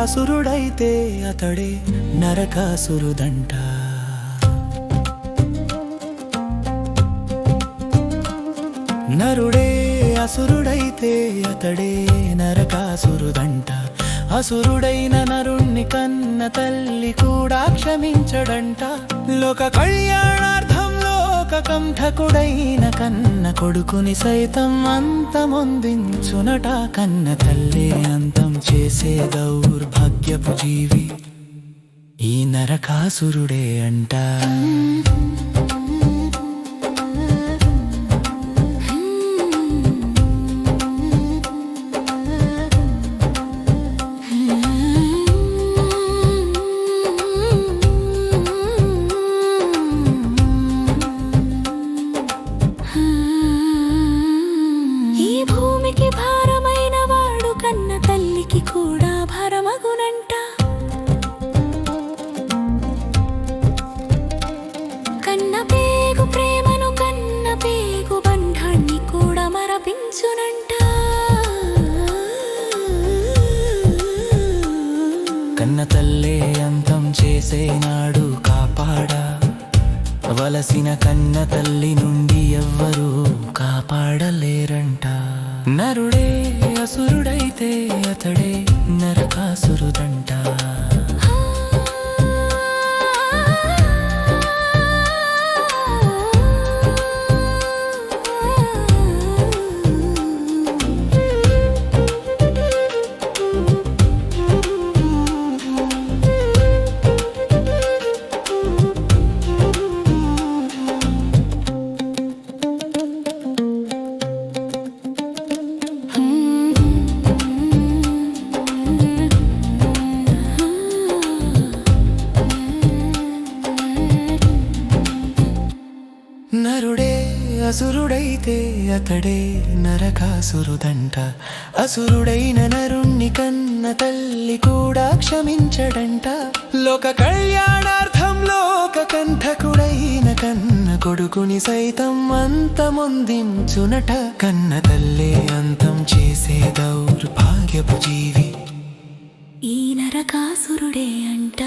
అసురుడైతే అతడే నరకాసురుదంట నరుడే అసురుడైతే అతడే నరకాసురుదంట అసురుడైన నరుణ్ణి కన్న తల్లి కూడా క్షమించడంట. లోక కళ్యాణ కంఠకుడైన కన్న కొడుకుని సైతం అంతమొందించునట. కన్న తల్లే అంతం చేసే దౌర్భాగ్యపు జీవి ఈ నరకాసురుడే అంట. కన్న తల్లే అంతం చేసేనాడు కాపాడా. వలసిన కన్న తల్లి నుండి ఎవ్వరూ కాపాడలేరంట. నరుడే అసురుడైతే అతడే నరకాసురుడంట. అసురుడైతే అతడే నరకాసురుదంట. అసురుడైన నరుణ్ణి కన్న తల్లి కూడా క్షమించడంట. లోక కళ్యాణార్థం లోక కంఠకుడైన కన్న కొడుకుని సైతం అంతమొందించునట. కన్న తల్లే అంతం చేసే దౌర్భాగ్యపు జీవి. ఈ నరకాసురుడే అంట.